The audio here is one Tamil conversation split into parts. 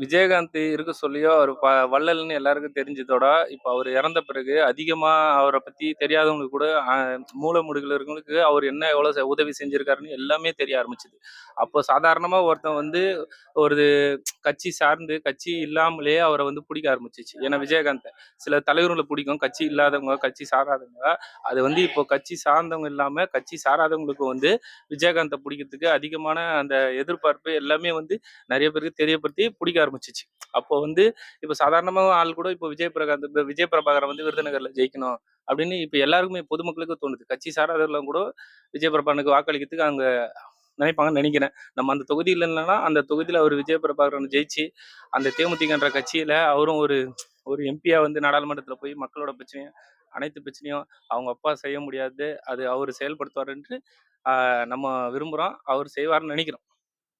விஜயகாந்த் இருக்க சொல்லியோ அவர் ப வள்ளல்னு எல்லாருக்கும் தெரிஞ்சதோட, இப்போ அவர் இறந்த பிறகு அதிகமாக அவரை பற்றி தெரியாதவங்களுக்கு கூட அ மூல இருக்கவங்களுக்கு அவர் என்ன எவ்வளோ உதவி செஞ்சுருக்காருன்னு எல்லாமே தெரிய ஆரம்பிச்சது. அப்போ சாதாரணமாக ஒருத்தன் வந்து ஒரு கட்சி சார்ந்து, கட்சி இல்லாமலேயே அவரை வந்து பிடிக்க ஆரம்பிச்சிச்சு ஏன்னா விஜயகாந்த் சில தலைவர்களை பிடிக்கும் கட்சி இல்லாதவங்க, கட்சி சாராதவங்க. அது வந்து இப்போ கட்சி சார்ந்தவங்க இல்லாமல் கட்சி சாராதவங்களுக்கு வந்து விஜயகாந்தை பிடிக்கிறதுக்கு அதிகமான அந்த எதிர்பார்ப்பு எல்லாமே வந்து நிறைய பேருக்கு தெரியப்படுத்தி பிடிக்க ஆரம்பிச்சுச்சு. அப்போ வந்து இப்ப சாதாரணமாக ஆள் கூட இப்போ விஜய் பிரகாந்த் விஜய் பிரபாகரன் வந்து விருதுநகர்ல ஜெயிக்கணும் அப்படின்னு இப்ப எல்லாருக்குமே பொதுமக்களுக்கு தோணுது. கட்சி சாராதவர்களும் கூட விஜய் பிரபாகரனுக்கு வாக்களிக்கிறதுக்கு அவங்க நினைப்பாங்கன்னு நினைக்கிறேன் நம்ம அந்த தொகுதியில் இல்லைன்னா அந்த தொகுதியில் அவர் விஜய் பிரபாகரன் ஜெயிச்சு, அந்த தேமுதிகன்ற கட்சியில் அவரும் ஒரு ஒரு எம்பியாக வந்து நாடாளுமன்றத்தில் போய் மக்களோட பிரச்சனையும், அனைத்து பிரச்சனையும் அவங்க அப்பா செய்ய முடியாது. அது அவர் செயல்படுத்துவார் என்று நம்ம விரும்புகிறோம் அவர் செய்வார்னு நினைக்கிறோம்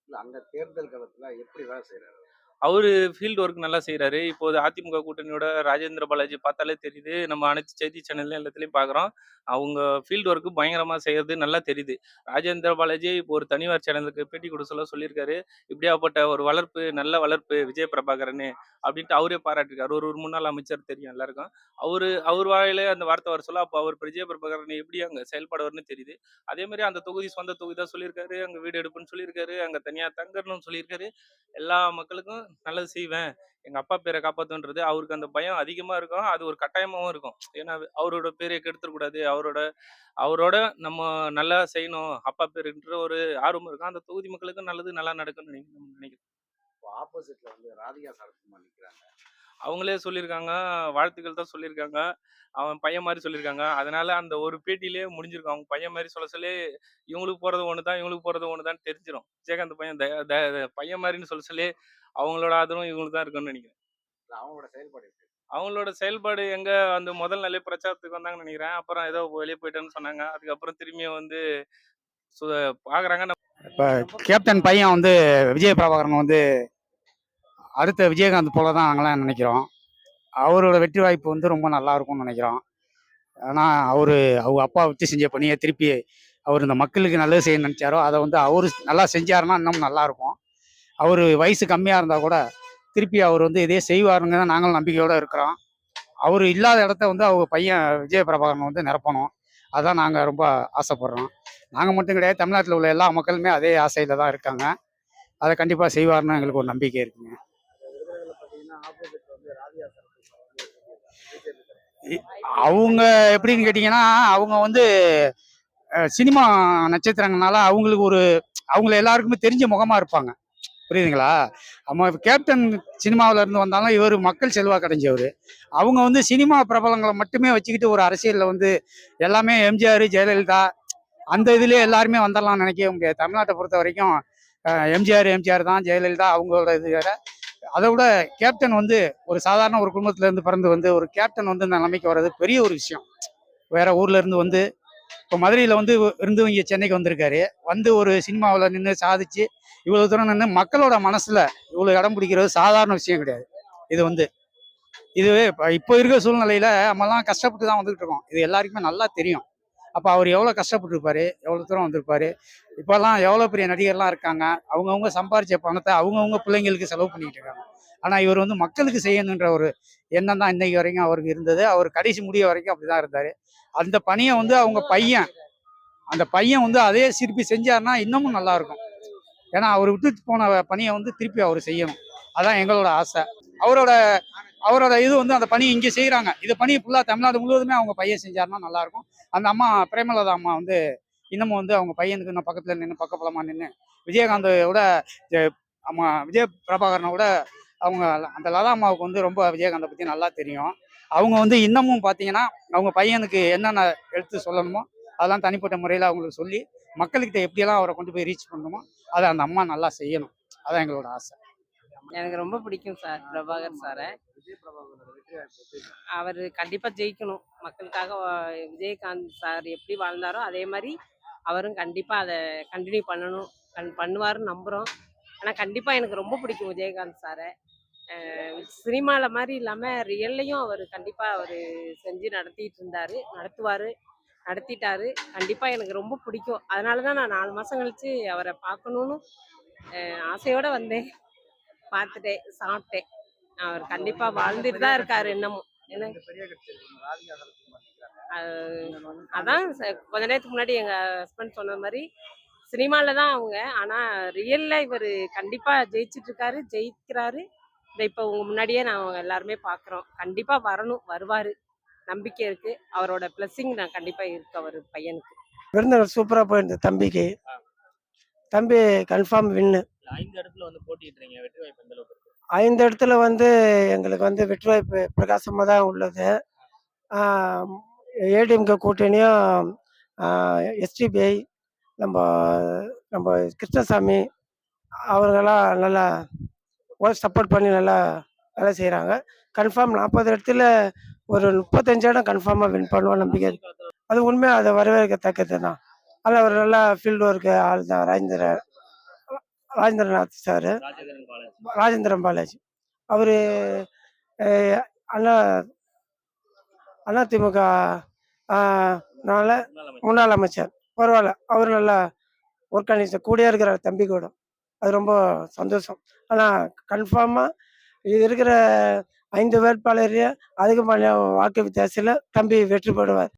இல்லை அந்த தேர்தல் காலத்தில் எப்படி வேலை செய்கிறாரு அவரு ஃபீல்டு ஒர்க் நல்லா செய்றாரு. இப்போது அதிமுக கூட்டணியோட ராஜேந்திர பாலாஜி பார்த்தாலே தெரியுது. நம்ம அனைத்து செய்தி சேனல்ல எல்லாத்துலயும் பார்க்குறோம். அவங்க ஃபீல்டு ஒர்க்கு பயங்கரமா செய்கிறது நல்லா தெரியுது. ராஜேந்திர பாலாஜி இப்போ ஒரு தனியார் சேனலுக்கு பேட்டி குடுக்க சொல்ல சொல்லியிருக்காரு. "இப்படியாப்பட்ட ஒரு வளர்ப்பு, நல்ல வளர்ப்பு விஜய் பிரபாகரனு" அப்படின்ட்டு அவரே பாராட்டிருக்காரு ஒரு ஒரு முன்னாள் அமைச்சர் தெரியும் எல்லாருக்கும். அவரு அவர் வாயிலே அந்த வார்த்தை வர சொல்ல, அப்போ அவர் விஜய் பிரபாகரன் எப்படி அங்க செயல்படுவார்னு தெரியுது. அதே மாதிரி அந்த தொகுதி சொந்த தொகுதி தான் சொல்லியிருக்காரு. அங்க வீடு எடுப்புன்னு சொல்லியிருக்காரு. அங்க தனியா தங்கணும்னு சொல்லியிருக்காரு. எல்லா மக்களுக்கும் நல்லது செய்வேன். எங்க அப்பா பேர காப்பாத்துவேன்றது அவருக்கு அந்த பயம் அதிகமா இருக்கும். அது ஒரு கட்டாயமாவும் இருக்கும். ஏன்னா அவரோட பேர கெடுத்துறக்கூடாது. அவரோட அவரோட நம்ம நல்லா செய்யணும். அப்பா பேருன்ற ஒரு ஆர்வம் இருக்கும். அந்த தொகுதி மக்களுக்கும் நல்லது நல்லா நடக்கும்னு நெனை நெனைக்கிறேன். இப்போ ஆப்போசிட்ல வந்து ராதிகா சரத்குமார் நிக்கிறாங்க. அவங்களே சொல்லியிருக்காங்க. வாழ்த்துக்கள் தான் சொல்லியிருக்காங்க. அவன் பையன் மாரி சொல்லியிருக்காங்க. அதனால அந்த ஒரு பேட்டியிலேயே முடிஞ்சிருக்கும். அவங்க பையன் மாரி சொல்ல சொல்லி, இவங்களுக்கு போறது ஒண்ணு தான், இவங்களுக்கு போறது ஒண்ணு தான்னு தெரிஞ்சிரும். விஜயகாந்த் பையன் பையன் மாரின்னு சொல்ல சொல்லி, அவங்களோட ஆதரவும் இவங்களுக்கு தான் இருக்கும்னு நெனைக்கிறேன். அவங்களோட செயல்பாடு? அவங்களோட செயல்பாடு எங்க அந்த முதல் நாளே பிரச்சாரத்துக்கு வந்தாங்கன்னு நெனைக்கிறேன். அப்புறம் ஏதோ வெளிய போயிட்டேன்னு சொன்னாங்க. அதுக்கப்புறம் திரும்பியும் வந்து. நம் இப்ப கேப்டன் பையன் வந்து விஜய் பிரபாகரன் வந்து அடுத்த விஜயகாந்த் போல தான் நாங்கலாம் நினைக்கிறோம். அவரோட வெற்றி வாய்ப்பு வந்து ரொம்ப நல்லா இருக்கும்னு நினைக்கிறோம். ஆனா அவரு அவங்க அப்பா வச்சு செஞ்ச பணிய திருப்பி அவர் இந்த மக்களுக்கு நல்லது செய்ய நினைச்சாரோ, அத வந்து அவரு நல்லா செஞ்சாருன்னா இன்னும் நல்லா இருக்கும். அவர் வயசு கம்மியாக இருந்தால் கூட, திருப்பி அவர் வந்து இதே செய்வாருங்க தான் நாங்களும் நம்பிக்கையோடு இருக்கிறோம். அவர் இல்லாத இடத்த வந்து அவங்க பையன் விஜய பிரபாகரன் வந்து நிரப்பணும். அதான் நாங்கள் ரொம்ப ஆசைப்படுறோம். நாங்கள் மட்டும் கிடையாது, தமிழ்நாட்டில் உள்ள எல்லா மக்களுமே அதே ஆசையில் தான் இருக்காங்க. அதை கண்டிப்பாக செய்வாருன்னு எங்களுக்கு ஒரு நம்பிக்கை இருக்குங்க. இ அவங்க எப்படின்னு கேட்டிங்கன்னா அவங்க வந்து சினிமா நட்சத்திரங்கனால அவங்களுக்கு ஒரு அவங்கள எல்லாருக்குமே தெரிஞ்ச முகமாக இருப்பாங்க. புரியுதுங்களா? நம்ம கேப்டன் சினிமாவுல இருந்து வந்தாலும் இவர் மக்கள் செல்வாக்கு அடைஞ்சவர் அவங்க வந்து சினிமா பிரபலங்களை மட்டுமே வச்சுக்கிட்டு ஒரு அரசியலில் வந்து எல்லாமே எம்ஜிஆர், ஜெயலலிதா அந்த இதுலேயே எல்லாருமே வந்துடலாம்னு நினைக்கவே முடியாது. தமிழ்நாட்டை பொறுத்த வரைக்கும் எம்ஜிஆர், எம்ஜிஆர் தான். ஜெயலலிதா அவங்களோட இது வேற. அதை விட கேப்டன் வந்து ஒரு சாதாரண ஒரு குடும்பத்திலேருந்து பிறந்து வந்து ஒரு கேப்டன் வந்து இந்த நிலைமைக்கு வர்றது பெரிய ஒரு விஷயம். வேற ஊர்ல இருந்து வந்து இப்போ மதுரையில வந்து இருந்து இங்கே சென்னைக்கு வந்திருக்காரு. வந்து ஒரு சினிமாவுல நின்னு சாதிச்சு, இவ்வளவு தூரம் நின்னு மக்களோட மனசுல இவ்வளவு இடம் பிடிக்கிறது சாதாரண விஷயம் கிடையாது. இது வந்து இதுவே இப்போ இருக்கிற சூழ்நிலையில நம்மலாம் கஷ்டப்பட்டு தான் வந்துகிட்டு இருக்கோம். இது எல்லாருக்குமே நல்லா தெரியும். அப்போ அவர் எவ்வளோ கஷ்டப்பட்டுருப்பாரு, எவ்வளோ தூரம் வந்திருப்பாரு. இப்போல்லாம் எவ்வளோ பெரிய நடிகர்லாம் இருக்காங்க. அவங்கவுங்க சம்பாரிச்ச பணத்தை அவங்கவுங்க பிள்ளைங்களுக்கு செலவு பண்ணிட்டு இருக்காங்க. ஆனா இவர் வந்து மக்களுக்கு செய்யணுன்ற ஒரு எண்ணம் தான் இன்னைக்கு வரைக்கும் அவருக்கு இருந்தது. அவர் கடைசி முடிய வரைக்கும் அப்படிதான் இருந்தார் அந்த பணியை வந்து அவங்க பையன் அந்த பையன் வந்து அதே திருப்பி செஞ்சாருன்னா இன்னமும் நல்லா இருக்கும். ஏன்னா அவர் விட்டு போன பணியை வந்து திருப்பி அவர் செய்யணும். அதான் எங்களோட ஆசை. அவரோட அவரோட இது வந்து அந்த பணி இங்கே செய்கிறாங்க இது பணி ஃபுல்லாக தமிழ்நாடு முழுவதுமே அவங்க பையன் செஞ்சாருன்னா நல்லா இருக்கும். அந்த அம்மா பிரேமலதா அம்மா வந்து இன்னமும் வந்து அவங்க பையனுக்கு இன்னும் பக்கத்துல நின்று பக்கப்பலமாக நின்னு விஜயகாந்தோட அம்மா விஜய் பிரபாகரனோட விட அவங்க அந்த லதா அம்மாவுக்கு வந்து ரொம்ப விஜயகாந்த பத்தி நல்லா தெரியும். அவங்க வந்து இன்னமும் பார்த்தீங்கன்னா, அவங்க பையனுக்கு என்னென்ன எடுத்து சொல்லணுமோ, அதெல்லாம் தனிப்பட்ட முறையில் அவங்களுக்கு சொல்லி, மக்கள்கிட்ட எப்படியெல்லாம் அவரை கொண்டு போய் ரீச் பண்ணணுமோ, அதை அந்த அம்மா நல்லா செய்யணும். அதான் எங்களோட ஆசை. எனக்கு ரொம்ப பிடிக்கும் சார் பிரபாகர் சாரை விஜய் பிரபாகரனோட வெற்றி ஜெயிக்கணும். மக்களுக்காக விஜயகாந்த் சார் எப்படி வாழ்ந்தாரோ, அதே மாதிரி அவரும் கண்டிப்பாக அதை கண்டினியூ பண்ணணும். கண் பண்ணுவாருன்னு நம்புகிறோம் ஆனால் கண்டிப்பாக எனக்கு ரொம்ப பிடிக்கும் விஜயகாந்த் சாரை சினிமால மாரி இல்லாம ரியல்லையும் அவரு கண்டிப்பா அவரு செஞ்சு நடத்திட்டு இருந்தாரு. நடத்துவாரு. நடத்திட்டாரு. கண்டிப்பா எனக்கு ரொம்ப பிடிக்கும். அதனால தான் நான் 4 மாசம் கழிச்சு அவர பார்க்கணும்னு ஆசையோட வந்தேன். பார்த்துட்டேன் சாப்பிட்டேன் அவர் கண்டிப்பா வாழ்ந்துட்டு தான் இருக்காரு இன்னமும் அதான் கொஞ்ச நேரத்துக்கு முன்னாடி எங்க ஹஸ்பண்ட் சொன்ன மாதிரி சினிமால தான் அவங்க ஆனா ரியல்ல இவர் கண்டிப்பா ஜெயிச்சிட்டு இருக்காரு ஜெயிக்கிறாரு இதை இப்போ உங்க முன்னாடியே நான் எல்லாருமே பாக்குறோம். கண்டிப்பா வரணும். வருவாரு. நம்பிக்கை இருக்கு. அவரோட பிளஸிங் நான் கண்டிப்பா இருக்கு அவர் பையனுக்கு. விருந்தினர் சூப்பராக போயிருந்தது தம்பிக்கு. தம்பி கன்ஃபார்ம் வின்னு ஐந்து இடத்துல வந்து போட்டியிடுறீங்க வெற்றி வாய்ப்பு எந்த அளவுக்கு ஐந்து இடத்துல வந்து எங்களுக்கு வந்து வெற்றி வாய்ப்பு பிரகாசமாக தான் உள்ளது. ஏடிஎம்கே கூட்டணியும் எஸ்டிபிஐ நம்ம நம்ம கிருஷ்ணசாமி அவர்களாம் நல்லா சப்போர்ட் பண்ணி நல்லா வேலை செய்கிறாங்க கன்ஃபார்ம் நாற்பது இடத்துல ஒரு முப்பத்தஞ்சு இடம் கன்ஃபார்மாக வின் பண்ணுவோம் நம்பிக்கை அது உண்மையாக அதை வரவேற்கத்தக்கது தான் அதில் ஒரு நல்ல ஃபீல்டு ஒர்க்கு ஆள் தான் ராஜேந்திர ராஜேந்திரநாத் சார் ராஜேந்திரன் பாலாஜி. அவர் அண்ணா அதிமுக நால முன்னாள் அமைச்சர் முன்னாள் அமைச்சர். பரவாயில்ல. அவர் நல்லா ஒர்க் பண்ணிச்சு கூடயே இருக்கிறார் தம்பி கூட. அது ரொம்ப சந்தோஷம். ஆனால் கன்ஃபார்மாக இது இருக்கிற ஐந்து வேட்பாளரையும் அதிகமான வாக்கு வித்தியாசத்தில் தம்பி வெற்றி பெறுவார்.